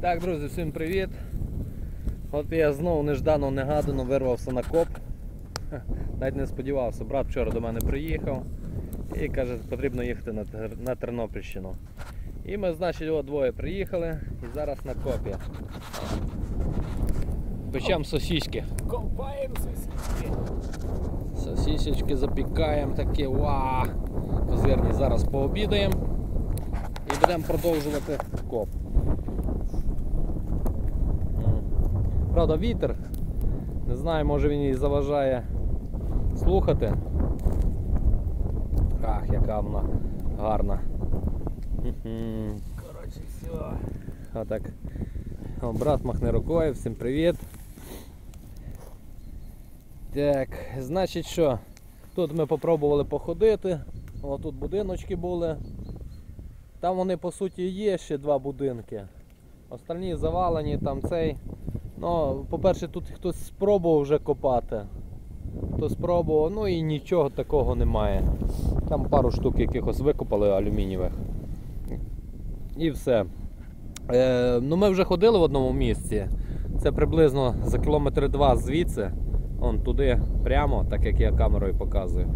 Так, друзі, всім привіт. От я знову неждано негадано вирвався на коп. Навіть не сподівався. Брат вчора до мене приїхав і каже, потрібно їхати на, на Тернопільщину. І ми, значить, от двоє приїхали і зараз на копі. Печемо сосиски. Копаємо сосиски. Сосисечки запікаємо такі, ва! Козирні зараз пообідаємо і будемо продовжувати коп. Правда, вітер. Не знаю, може він і заважає слухати. Ах, яка вона гарна. Коротше, все. Отак. О, брат махне рукою, всім привіт. Так, значить що, тут ми попробували походити. О, тут будиночки були. Там вони по суті є ще два будинки. Остальні завалені, там цей. Ну, по-перше, тут хтось спробував вже копати. Хто спробував, ну і нічого такого немає. Там пару штук якихось викопали алюмінієвих. І все. Е, ну ми вже ходили в одному місці. Це приблизно за кілометр два звідси. Он туди прямо, так як я камерою показую.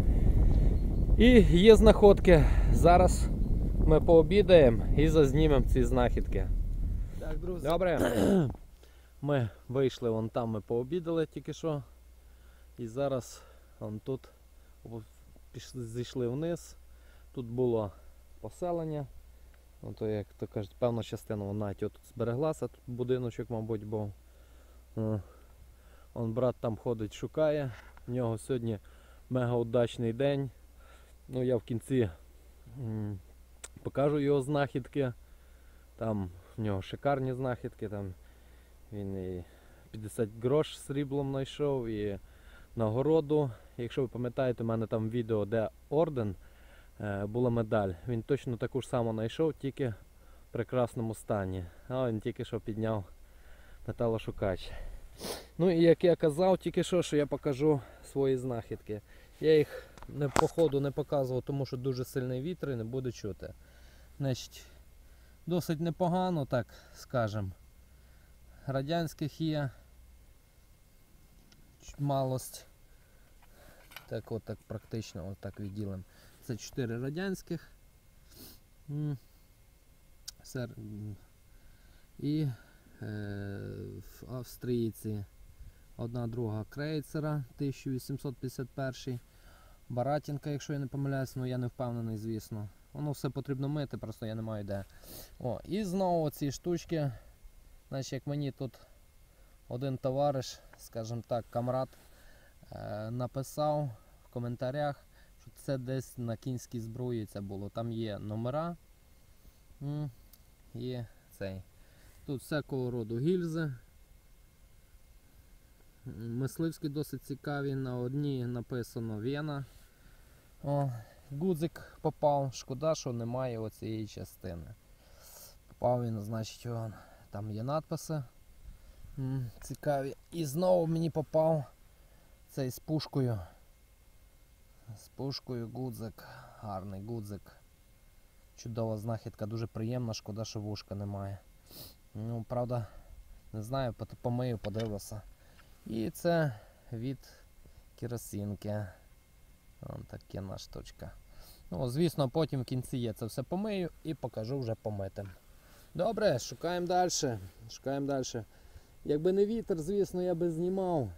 І є знаходки. Зараз ми пообідаємо і зазнімемо ці знахідки. Так, друзі. Добре. Ми вийшли вон там, ми пообідали тільки що. І зараз вон тут пішли, зійшли вниз. Тут було поселення. Ну, як то кажуть, певна частина вона тут збереглася, тут будиночок, мабуть, був. О. Он брат там ходить, шукає. У нього сьогодні мега удачний день. Ну, я в кінці покажу його знахідки. Там в нього шикарні знахідки. Там він і 50 грош сріблом знайшов, і нагороду. Якщо ви пам'ятаєте, у мене там відео, де орден е, була медаль. Він точно таку ж саму знайшов, тільки в прекрасному стані. А він тільки що підняв металошукач. Ну і як я казав, тільки що, що я покажу свої знахідки. Я їх не, по ходу не показував, тому що дуже сильний вітер і не буде чути. Значить, досить непогано, так скажем. Радянських є малость. Так от так практично от так відділимо. Це 4 радянських. І е, в австрійці одна друга крейцера 1851. Баратінка, якщо я не помиляюсь, ну я не впевнений, звісно. Воно все потрібно мити, просто я не маю де. О, і знову ці штучки. Значить, як мені тут один товариш, скажімо так, камрад, е, написав в коментарях, що це десь на кінській зброї це було. Там є номера. Є цей. Тут всякого роду гільзи. Мисливські досить цікаві. На одній написано Вена. О, гудзик попав. Шкода, що немає оцієї частини. Попав він, значить, он, там є надписи. Цікаві. І знову мені попав цей з пушкою. З пушкою гудзик. Гарний гудзик. Чудова знахідка, дуже приємна, шкода, що вушка немає. Ну, правда, не знаю, помию, подивлюся. І це від керосинки. Вон таке штучка. Ну, звісно, потім в кінці я це все помию і покажу вже помитим. Добре, шукаємо далі. Шукаємо далі. Якби не вітер, звісно, я би знімав.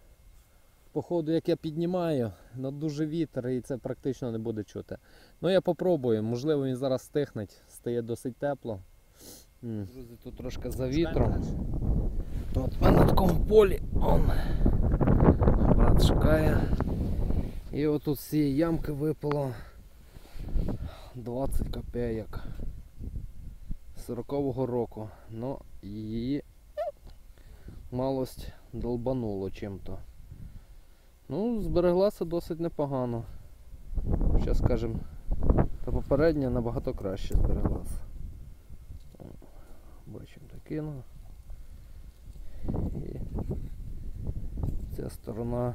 Походу, як я піднімаю, але дуже вітер і це практично не буде чути. Ну я попробую, можливо він зараз стихне, стає досить тепло. Друзі, тут трошки за вітром. Тут в мене на такому полі. Он. Брат шукає. І отут з цієї ямки випало 20 копійок. 40-го року. Ну, її малость долбануло чим-то. Ну, збереглася досить непогано. Зараз скажем, та попередня набагато краще збереглася. Бачимо таки, ну. І ця сторона.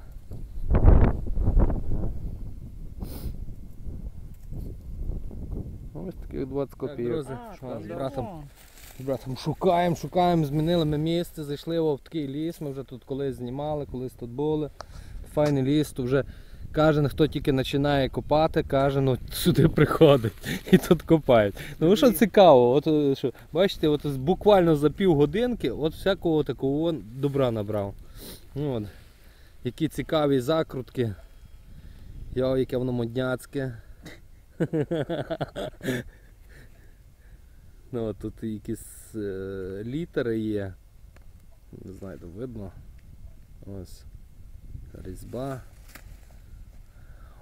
Ось таких 20 копійок. друзі, Що що з братом З братом шукаємо, шукаємо, змінили ми місце, зайшли в такий ліс. Ми вже тут колись знімали, колись тут були. Файний ліс, то вже кожен, хто тільки починає копати, каже, ну сюди приходить і тут копають. Ну що цікаво, от е, що, бачите, от буквально за півгодинки от всякого такого он добра набрав. Ну, от. Які цікаві закрутки. Йо, яке воно модняцьке. Ну, от тут якісь е, літери є. Не знаю, то видно. Ось. Різьба.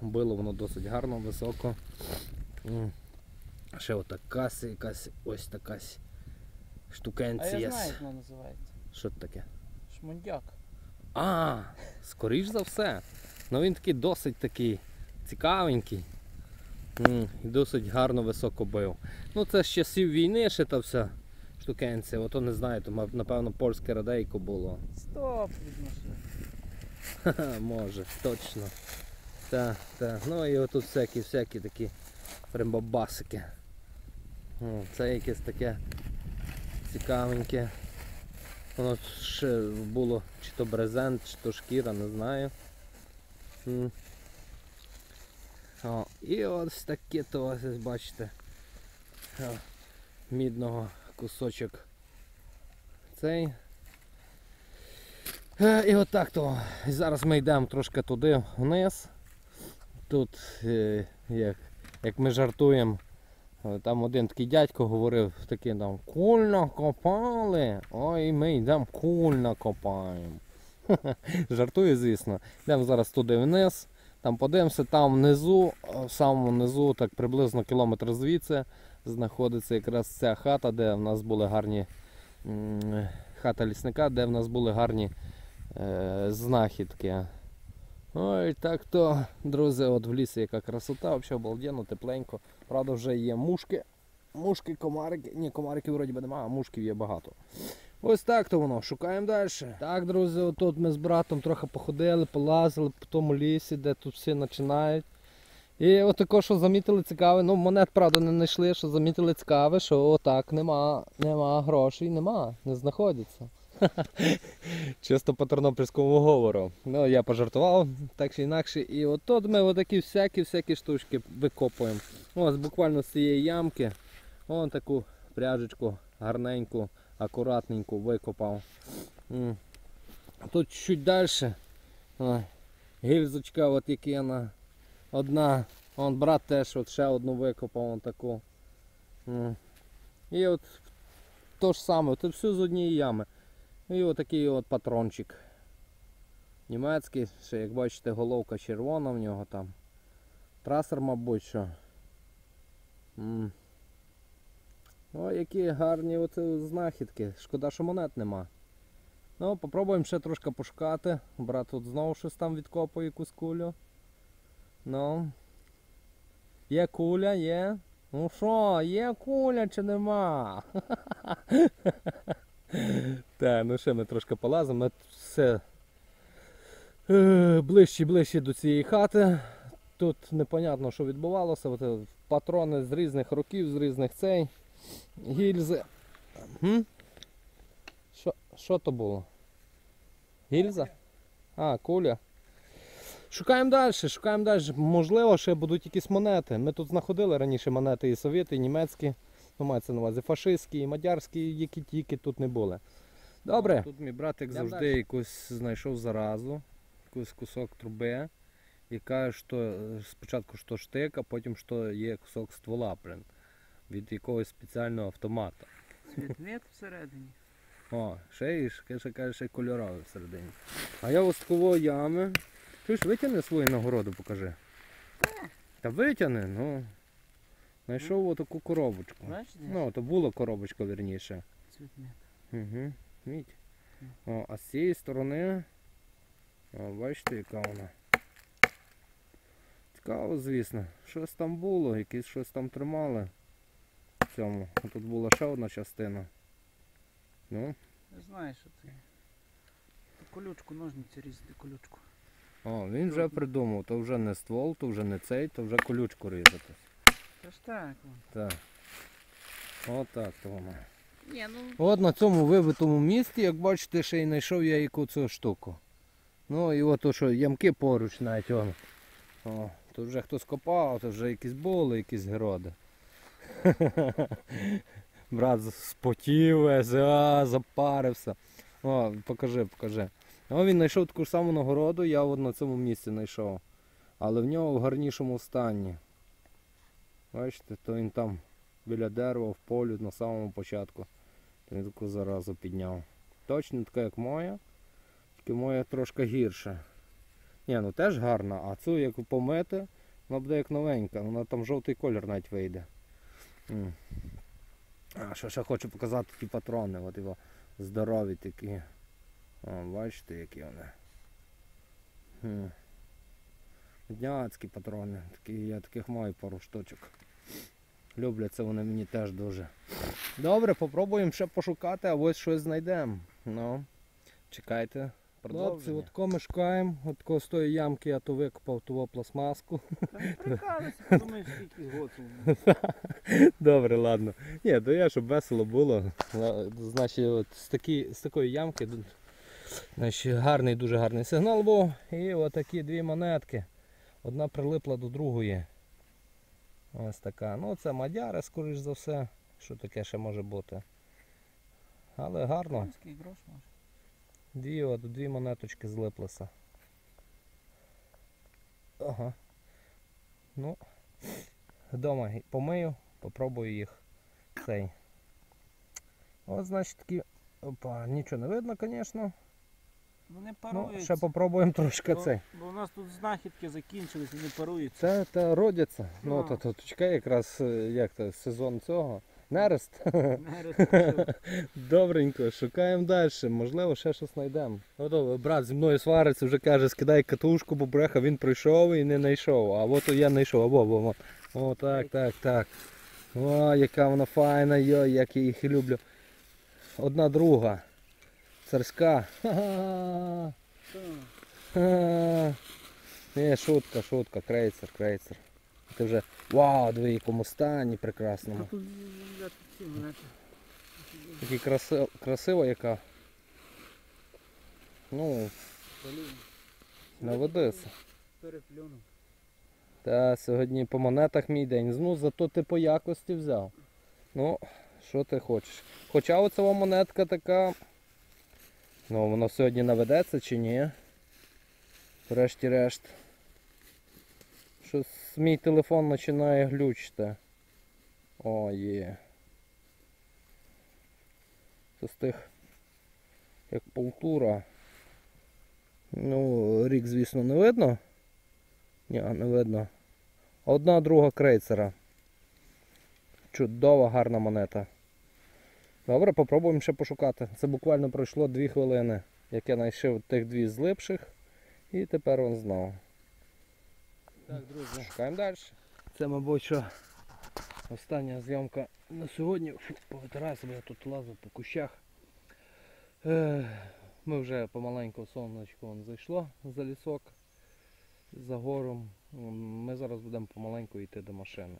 Било воно досить гарно, високо. Ще отака якась ось така сі А я знаю, як воно називається. Що це таке? Шмундяк. А, скоріш за все. Ну він такий досить такий цікавенький. І досить гарно високо бив. Ну це з часів війни ще та вся штукенція. Ото не знаю, то напевно польське радейко було. Стоп від машини. Ха-ха, може, точно. Так, так. Ну і отут всякі, всякі такі примбабасики. Це якесь таке цікавеньке. Воно ще було чи то брезент, чи то шкіра, не знаю. О, і ось таке то ось бачите. О, мідного кусочок цей. Е, І отак то. Зараз ми йдемо трошки туди вниз. Тут, е, як, як ми жартуємо, е, там один такий дядько говорив, такий там кульно копали, ой ми йдемо кульно копаємо. Жартую, звісно. Йдемо зараз туди вниз, там подивимося, там внизу, в самому низу, так приблизно кілометр звідси, знаходиться якраз ця хата, де в нас були гарні хата лісника, де в нас були гарні е, знахідки. Ой, так то, друзі, от в лісі яка красота, взагалі обалденно, тепленько. Правда, вже є мушки. Мушки, комарики. Ні, комариків вроді би немає, а мушків є багато. Ось так то воно, шукаємо далі. Так, друзі, отут ми з братом трохи походили, полазили по тому лісі, де тут всі починають. І от також, що замітили цікаве, ну монет, правда, не знайшли, що замітили цікаве, що отак нема, нема грошей, нема, не знаходяться. Чисто по тернопільському говору. Ну, я пожартував, так чи інакше. І от тут ми отакі всякі-всякі штучки викопуємо. Ось буквально з цієї ямки. Вон таку пряжечку гарненьку, акуратненьку викопав. Тут чуть далі. Гільзочка от які вона. Одна. Вон брат теж от ще одну викопав вон таку. І от то ж саме, тут все з однієї ями. І отакий от патрончик. Німецький, ще як бачите, головка червона в нього там. Трасер, мабуть, що. М. О, які гарні оце знахідки. Шкода, що монет нема. Ну, попробуємо ще трошки пошукати. Брат тут знову щось там відкопує якусь кулю. Ну. Є куля, є. Ну що, є куля чи нема? Так, ну ще ми трошки полазимо. Все е, ближче ближче до цієї хати. Тут непонятно, що відбувалося. Патрони з різних років, з різних цей. Гільзи. Що, що то було? Гільза? А, куля. Шукаємо далі, шукаємо далі. Можливо, ще будуть якісь монети. Ми тут знаходили раніше монети і совєти, і німецькі. Ну, мається на увазі фашистські і мадярські, які тільки тут не були. Добре. Тут мій братик завжди якусь знайшов заразу, якийсь кусок труби. І каже, що е, спочатку що штик, а потім що є кусок ствола блин, від якогось спеціального автомата. Цвітмет всередині. О, ще і ще, каже, ще кольоровий всередині. А я такої ями. Чуєш, витягни свою нагороду, покажи. Та витягни, ну. Знайшов отаку коробочку. Бачиш, де? Ну, то була коробочка вірніше. Цвітмет. Угу. Мідь. О, а з цієї сторони. О, бачите, яка вона. Цікаво, звісно. Щось там було, якесь щось там тримали. Цьому. Тут була ще одна частина. Ну, Не знаєш, що це. Та Колючку, ножниці різати колючку. О, він вже придумав, то вже не ствол, то вже не цей, то вже колючку різати. Та ж так. Так. Отак то воно. Ні, ну От на цьому вибитому місці, як бачите, ще й знайшов я яку цю штуку. Ну і от то, що ямки поруч навіть он. О, тут вже хтось копав, то вже якісь були, якісь городи. Брат спотів, а, запарився. О, покажи, покажи. О, він знайшов таку саму нагороду, я от на цьому місці знайшов. Але в нього в гарнішому стані. Бачите, то він там біля дерева в полі на самому початку. Він таку заразу підняв. Точно така, як моя, тільки моя трошки гірша. Ні, ну теж гарна, а цю як помити, вона буде як новенька, вона там жовтий колір навіть вийде. А що ще хочу показати ті патрони, от його здорові такі. О, бачите, які вони. Дняцькі патрони, такі, я таких маю пару штучок. Любляться вони мені теж дуже. Добре, попробуємо ще пошукати, а ось щось знайдемо. Ну, чекайте. Хлопці, от ко ми шукаємо, от ко з тої ямки я то викопав ту пластмаску. прикалуйся, подумаєш, скільки гоців. Добре, ладно. Ні, то я, щоб весело було. Значить, от з, такі, з такої ямки значить, гарний, дуже гарний сигнал був. І отакі дві монетки. Одна прилипла до другої. Ось така. Ну це мадяра, скоріш за все. Що таке ще може бути. Але гарно. Грош може? Дві, от, дві монеточки злиплися. Ага. Ну, вдома помию, попробую їх цей. От, значить такі. Опа, нічого не видно, звісно. Вони Ну, ще попробуємо трошки Бо- цей. Бо у нас тут знахідки закінчились, вони паруються. Це та родяться. Ну, Ну. то, то чекай якраз е, як то, сезон цього. Нерест. Не. Добренько, шукаємо далі, можливо, ще щось знайдемо. Ото брат зі мною свариться, вже каже, скидай катушку, бо бреха, він прийшов і не знайшов. А от я знайшов, або, або, або. О, так, так, так. О, яка вона файна, йой, як я їх люблю. Одна друга. Царська. Ха-ха. Ні, шутка, шутка, крейцер, крейцер. Ти вже вау, диви, в якому стані прекрасному. Такий краси... красива яка. Ну, наводися. Переплюнув. Та сьогодні по монетах мій день. Ну, зато ти по якості взяв. Ну, що ти хочеш. Хоча оця монетка така. Ну, вона сьогодні наведеться чи ні. Врешті-решт. Щось мій телефон починає глючити. О, є. Це з тих як полтура. Ну, рік, звісно, не видно. Ні, не видно. Одна друга крейцера. Чудова, гарна монета. Добре, попробуємо ще пошукати. Це буквально пройшло 2 хвилини, як я знайшов тих дві злипших. І тепер він знову. Друзі, шукаємо далі. Це, мабуть, що остання зйомка на сьогодні. Повитираю себе, я тут лазу по кущах. Ех, Ми вже помаленьку сонечко зайшло за лісок за гором. Ми зараз будемо помаленьку йти до машини.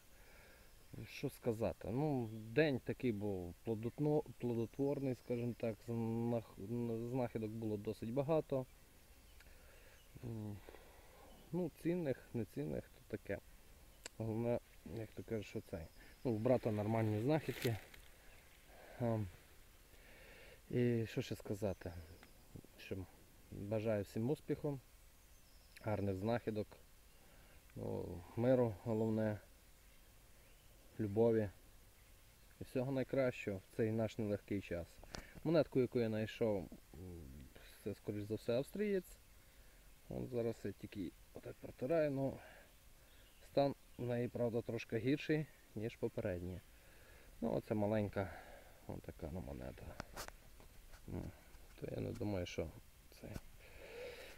Що сказати? Ну, день такий був плодотворний, скажімо так. Знахідок було досить багато. Ну, цінних, нецінних, то таке. Головне, як то кажеш, що цей. Ну, в брата нормальні знахідки. І що ще сказати? Що бажаю всім успіху, гарних знахідок, ну, миру головне, любові і всього найкращого в цей наш нелегкий час. Монетку, яку я знайшов, це скоріш за все австрієць. От зараз я тільки отак протираю, ну стан в неї, правда, трошки гірший, ніж попередні. Ну, оце маленька ось ну, монета. То я не думаю, що це.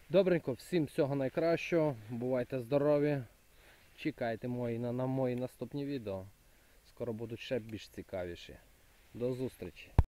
Добренько, всім всього найкращого. Бувайте здорові. Чекайте мої, на, на мої наступні відео. Скоро будуть ще більш цікавіші. До зустрічі!